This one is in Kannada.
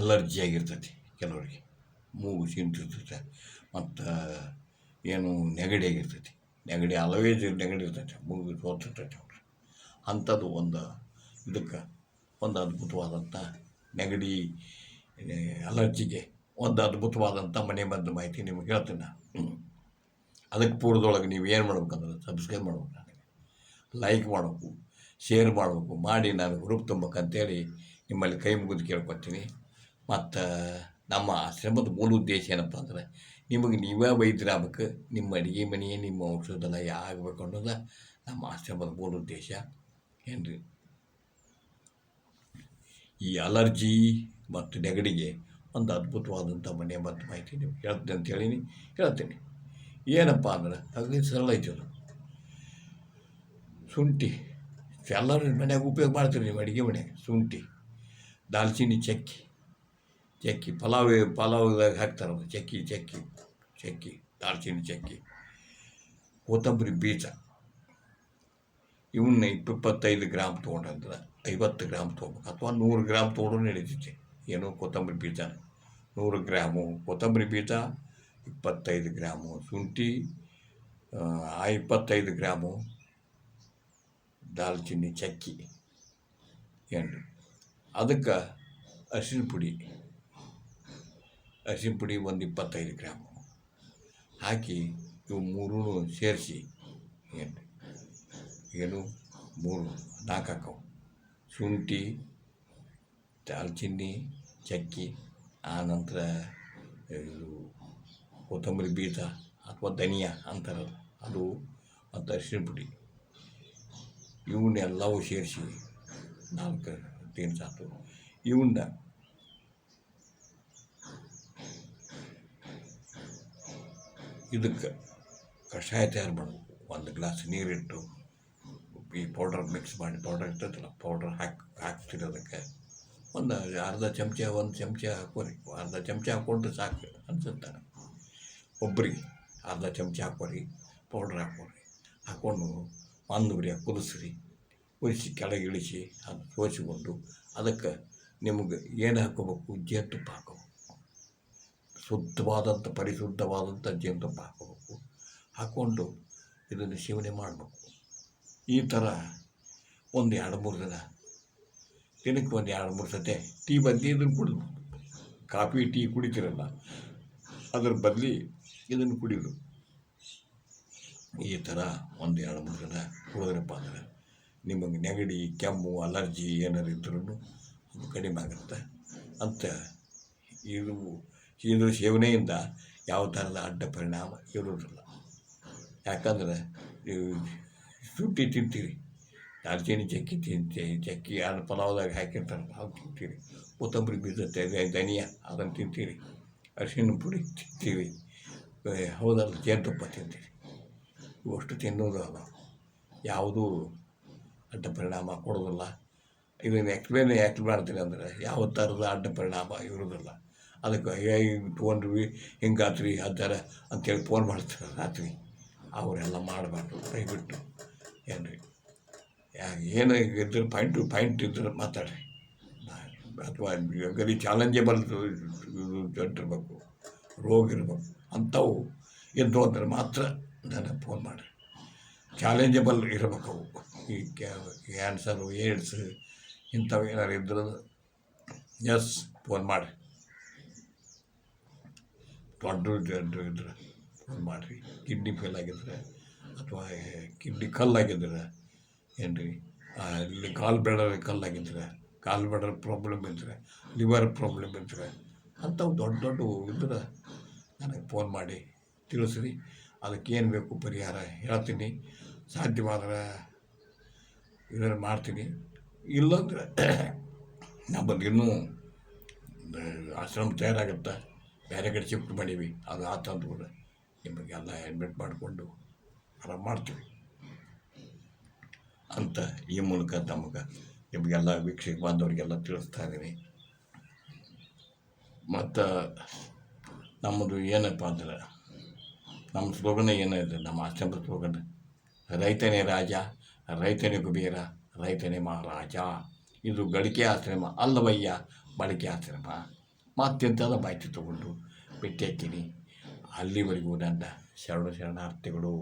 ಅಲರ್ಜಿ ಆಗಿರ್ತೈತಿ ಕೆಲವರಿಗೆ. ಮೂಗು ಚಿಂತಿರ್ತೈತೆ ಮತ್ತು ಏನು ನೆಗಡಿ ಆಗಿರ್ತೈತಿ ನೆಗಡಿ ಅಲವೇಜ್ ನೆಗಡಿ ಇರ್ತೈತೆ ಮೂಗು ಸೋತಿರ್ತೈತೆ ಅವ್ರು. ಅಂಥದ್ದು ಒಂದು ಇದಕ್ಕೆ ಒಂದು ಅದ್ಭುತವಾದಂಥ ನೆಗಡಿ ಅಲರ್ಜಿಗೆ ಒಂದು ಅದ್ಭುತವಾದಂಥ ಮನೆ ಮದ್ದು ಮಾಹಿತಿ ನಿಮ್ಗೆ ಹೇಳ್ತೀನಿ ನಾನು. ಅದಕ್ಕೆ ಪೂರ್ವದೊಳಗೆ ನೀವು ಏನು ಮಾಡ್ಬೇಕಂದ್ರೆ ಸಬ್ಸ್ಕ್ರೈಬ್ ಮಾಡ್ಬೇಕು ನನಗೆ. ಲೈಕ್ ಮಾಡಬೇಕು, ಶೇರ್ ಮಾಡಬೇಕು, ಮಾಡಿ ನಾನು ಗ್ರೂಪ್ ತುಂಬಬೇಕಂತೇಳಿ ನಿಮ್ಮಲ್ಲಿ ಕೈ ಮುಗಿದು ಕೇಳ್ಕೊತೀನಿ. ಮತ್ತು ನಮ್ಮ ಆಶ್ರಮದ ಮೂಲ ಉದ್ದೇಶ ಏನಪ್ಪ ಅಂದ್ರೆ ನಿಮಗೆ ನೀವೇ ವೈದ್ಯರಾಗಬೇಕು ನಿಮ್ಮ ಅಡುಗೆ ಮನೆ, ನಿಮ್ಮ ಔಷಧಲಯ ಆಗಬೇಕು ಅನ್ನೋದು ನಮ್ಮ ಆಶ್ರಮದ ಮೂಲ ಉದ್ದೇಶ. ಏನು ಈ ಅಲರ್ಜಿ ಮತ್ತು ನೆಗಡಿಗೆ ಒಂದು ಅದ್ಭುತವಾದಂಥ ಮನೆ ಮತ್ತು ಮಾಹಿತಿ ನೀವು ಹೇಳ್ತೀನಿ ಅಂತ ಹೇಳೀನಿ, ಹೇಳ್ತೀನಿ. ಏನಪ್ಪ ಅಂದ್ರೆ ಅಗದಿ ಸರಳ ಐತಿ ಅದು. ಶುಂಠಿ, ಎಲ್ಲರೂ ಮನ್ಯಾಗ ಉಪಯೋಗ ಮಾಡ್ತೀರಿ ನೀವು ಅಡುಗೆ ಮನೆ ಶುಂಠಿ, ದಾಲ್ಚಿನ್ನಿ, ಚಕ್ಕಿ. ಚಕ್ಕಿ ಪಲಾವ್ ಪಲಾವ್ದಾಗ ಹಾಕ್ತಾರಲ್ಲ ಚಕ್ಕಿ ಚಕ್ಕಿ ಚಕ್ಕಿ ದಾಲ್ಚಿನ್ನಿ ಚಕ್ಕಿ ಕೊತ್ತಂಬರಿ ಬೀಜ ಇವನ್ನ ಇಪ್ಪತ್ತೈದು ಗ್ರಾಮ್ ತೊಗೊಂಡ್ರೆ ಐವತ್ತು ಗ್ರಾಮ್ ತೊಗೋಬೇಕು ಅಥವಾ ನೂರು ಗ್ರಾಮ್ ತೊಗೊಂಡ್ರು ನಡೀತೈತಿ ಏನು ಕೊತ್ತಂಬರಿ ಬೀಜ ನೂರು ಗ್ರಾಮು ಕೊತ್ತಂಬರಿ ಬೀಜ ಇಪ್ಪತ್ತೈದು ಗ್ರಾಮು ಶುಂಠಿ ಆ ಇಪ್ಪತ್ತೈದು ಗ್ರಾಮು ದಾಲ್ಚಿನ್ನಿ ಚಕ್ಕಿ ಏನು ಅದಕ್ಕೆ ಅರಿಶಿನ ಪುಡಿ ಅರಿಶಿನ ಪುಡಿ ಒಂದು ಇಪ್ಪತ್ತೈದು ಗ್ರಾಮು. ಹಾಕಿ ಇವು ಮೂರೂ ಸೇರಿಸಿ ಏನು ಏನು ಮೂರು, ನಾಲ್ಕು ಹಾಕವು. ಶುಂಠಿ, ದಾಲ್ಚಿನ್ನಿ, ಚಕ್ಕಿ ಆನಂತರ ಇದು ಕೊತ್ತಂಬರಿ ಬೀಜ ಅಥವಾ ಧನಿಯಾ ಅಂತಾರಲ್ಲ, ಅದು ಮತ್ತು ಅರಿಶಿನ ಪುಡಿ. ಇವನ್ನೆಲ್ಲವೂ ಸೇರಿಸಿ ನಾಲ್ಕು ತಿನ್ಸಾತು ಇವನ್ನ ಇದಕ್ಕೆ ಕಷಾಯ ತಯಾರು ಮಾಡಬೇಕು. ಒಂದು ಗ್ಲಾಸ್ ನೀರಿಟ್ಟು ಈ ಪೌಡರ್ ಮಿಕ್ಸ್ ಮಾಡಿ, ಪೌಡರ್ ಇರ್ತೈತಲ್ಲ ಪೌಡರ್ ಹಾಕಿ, ಹಾಕ್ತೀರಿ ಅದಕ್ಕೆ. ಒಂದು ಅರ್ಧ ಚಮಚ, ಒಂದು ಚಮಚ ಹಾಕೋರಿ ಅರ್ಧ ಚಮಚ ಹಾಕ್ಕೊಂಡ್ರೆ ಸಾಕು ಅನ್ಸುತ್ತೆ. ನನಗೆ ಒಬ್ಬರಿಗೆ ಅರ್ಧ ಚಮಚ ಹಾಕೋರಿ ಪೌಡ್ರ್ ಹಾಕೋರಿ ಹಾಕ್ಕೊಂಡು ಒಂದು ಬರಿ ಕುದಿಸ್ರಿ, ಕುದಿಸಿ ಕೆಳಗೆ ಇಳಿಸಿ, ಅದು ಸೋಸಿಕೊಂಡು ಅದಕ್ಕೆ ನಿಮಗೆ ಏನು ಹಾಕೋಬೇಕು ಜೇನುತುಪ್ಪ ಹಾಕೋಬೇಕು ಶುದ್ಧವಾದಂಥ, ಪರಿಶುದ್ಧವಾದಂಥ ಜೇನುತುಪ್ಪ ಹಾಕೋಬೇಕು ಹಾಕ್ಕೊಂಡು ಇದನ್ನು ಸೇವನೆ ಮಾಡಬೇಕು. ಈ ಥರ ಒಂದು ಎರಡು ಮೂರು ದಿನ, ದಿನಕ್ಕೆ ಒಂದು ಎರಡು ಮೂರು ಸತೆ ಟೀ ಬದಲಿ ಇದನ್ನು ಕುಡಿದು ಕಾಫಿ, ಟೀ ಕುಡಿತೀರಲ್ಲ, ಅದ್ರ ಬದಲಿ ಇದನ್ನು ಕುಡಿಯೋದು. ಈ ಥರ ಒಂದು ಎರಡು ಮೂರು ದಿನ ಕುಡಿದ್ರಪ್ಪ ಅಂದರೆ ನಿಮಗೆ ನೆಗಡಿ, ಕೆಮ್ಮು, ಅಲರ್ಜಿ ಏನಾರು ಇದ್ರೂ ಅದು ಕಡಿಮೆ ಆಗುತ್ತೆ. ಅಂತ ಇದು ಇದ್ರ ಸೇವನೆಯಿಂದ ಯಾವ ಥರದ ಅಡ್ಡ ಪರಿಣಾಮ? ಇರೋದಿಲ್ಲ ಯಾಕಂದ್ರೆ ನೀವು ಶುಂಠಿ ತಿಂತೀರಿ. ದಾಲ್ಚಿನ್ನಿ ಚಕ್ಕಿ ತಿಂತೀವಿ ಚಕ್ಕಿ ಅದು ಪಲಾವ್ದಾಗ ಹಾಕಿರ್ತಾರೆ ಅದು ತಿಂತೀರಿ. ಕೊತ್ತಂಬರಿ ಬೀಜ ಧನಿಯ, ಅದನ್ನು ತಿಂತೀರಿ. ಅರಿಶಿನ ಪುಡಿ ತಿಂತೀವಿ ಹೌದಲ್ಲ, ಜೇನುತುಪ್ಪ ತಿಂತೀರಿ. ಇವಷ್ಟು ತಿನ್ನೋದು ಅಲ್ಲ ಯಾವುದೂ ಅಡ್ಡ ಪರಿಣಾಮ ಕೊಡೋದಿಲ್ಲ. ಇದನ್ನು ಎಕ್ಸ್ಪ್ಲೇನ್ ಯಾಕೆ ಮಾಡ್ತೀನಿ ಅಂದರೆ, ಯಾವ ಥರದ ಅಡ್ಡ ಪರಿಣಾಮ ಇರೋದಿಲ್ಲ ಅದಕ್ಕೆ ಹೇಗೆ ತೊಗೊಂಡ್ರಿ ಹಿಂಗಾತ್ರಿ ಹದ್ದಾರ ಅಂತೇಳಿ ಫೋನ್ ಮಾಡ್ತಾರೆ ರಾತ್ರಿ. ಅವರೆಲ್ಲ ಮಾಡಬಾರ್ದು, ದಯವಿಟ್ಟು. ಏನು ರೀ ಏನು ಇದ್ರೆ ಪಾಯಿಂಟ್ ಟು ಪಾಯಿಂಟ್ ಇದ್ರೆ ಮಾತಾಡ್ರಿ. ಅಥವಾ ಗಲಿ ಚಾಲೆಂಜೇಬಲ್ ಇರಬೇಕು, ರೋಗ ಇರಬೇಕು, ಅಂಥವು ಇದ್ದು ಅಂದ್ರೆ ಮಾತ್ರ ನನಗೆ ಫೋನ್ ಮಾಡಿರಿ. ಚಾಲೆಂಜಬಲ್ ಇರಬೇಕು ಅವು. ಈ ಕ್ಯಾನ್ಸರು ಏಡ್ಸ್ ಇಂಥವು ಏನಾರು ಇದ್ರೆ ಎಸ್ ಫೋನ್ ಮಾಡಿರಿ. ದೊಡ್ಡ ಜನರು ಇದ್ರೆ ಫೋನ್ ಮಾಡಿರಿ ಕಿಡ್ನಿ ಫೇಲ್ ಆಗಿದ್ರೆ ಅಥವಾ ಕಿಡ್ನಿ ಕಲ್ಲಾಗಿದ್ರೆ ಏನು ರೀ ಇಲ್ಲಿ ಕಾಲು ಬೆಳರ್ ಕಲ್ಲಾಗಿದ್ರೆ, ಕಾಲು ಬೆಳರ್ ಪ್ರಾಬ್ಲಮ್ ಇದ್ದರೆ ಲಿವರ್ ಪ್ರಾಬ್ಲಮ್ ಇದ್ದರೆ ಅಂಥವು ದೊಡ್ಡ ದೊಡ್ಡ ಇದ್ರೆ ನನಗೆ ಫೋನ್ ಮಾಡಿ ತಿಳಿಸ್ರಿ. ಅದಕ್ಕೆ ಏನು ಬೇಕು ಪರಿಹಾರ ಹೇಳ್ತೀನಿ. ಸಾಧ್ಯವಾದರೆ ಇದನ್ನು ಮಾಡ್ತೀನಿ. ಇಲ್ಲಂದರೆ ನಮ್ಮದು ಇನ್ನೂ ಆಶ್ರಮ ತಯಾರಾಗುತ್ತೆ. ಬೇರೆ ಕಡೆ ಶಿಫ್ಟ್ ಮಾಡೀವಿ, ಅದು ಆತ ಕೂಡ ನಿಮಗೆಲ್ಲ ಅಡ್ಮಿಟ್ ಮಾಡಿಕೊಂಡು ಆರಾಮ್ ಮಾಡ್ತೀವಿ. ಅಂತ ಈ ಮೂಲಕ ತಮಗೆ ನಿಮಗೆಲ್ಲ ವೀಕ್ಷಕ ಬಾಂಧವರಿಗೆಲ್ಲ ತಿಳಿಸ್ತಾ ಇದ್ದೀನಿ. ಮತ್ತು ನಮ್ಮದು ಏನಪ್ಪ ಅಂದ್ರೆ, ನಮ್ಮ ಸ್ಲೋಗನ ಏನಿದೆ ನಮ್ಮ ಆಶ್ರಮದ ಸ್ಲೋಗನ್, ರೈತನೇ ರಾಜ, ರೈತನೇ ಕುಬೇರ, ರೈತನೇ ಮಹಾರಾಜ. ಇದು ಗಳಿಕೆ ಆಶ್ರಮ ಅಲ್ಲವಯ್ಯ ಬಳಕೆ ಆಶ್ರಮ. ಮತ್ತೆಂಥದ ಮಾಹಿತಿ ತಗೊಂಡು ಭೇಟಿ ಆಗ್ತೀನಿ ಅಲ್ಲಿವರೆಗೂ ನನ್ನ ಶರಣ ಶರಣಾರ್ಥಿಗಳು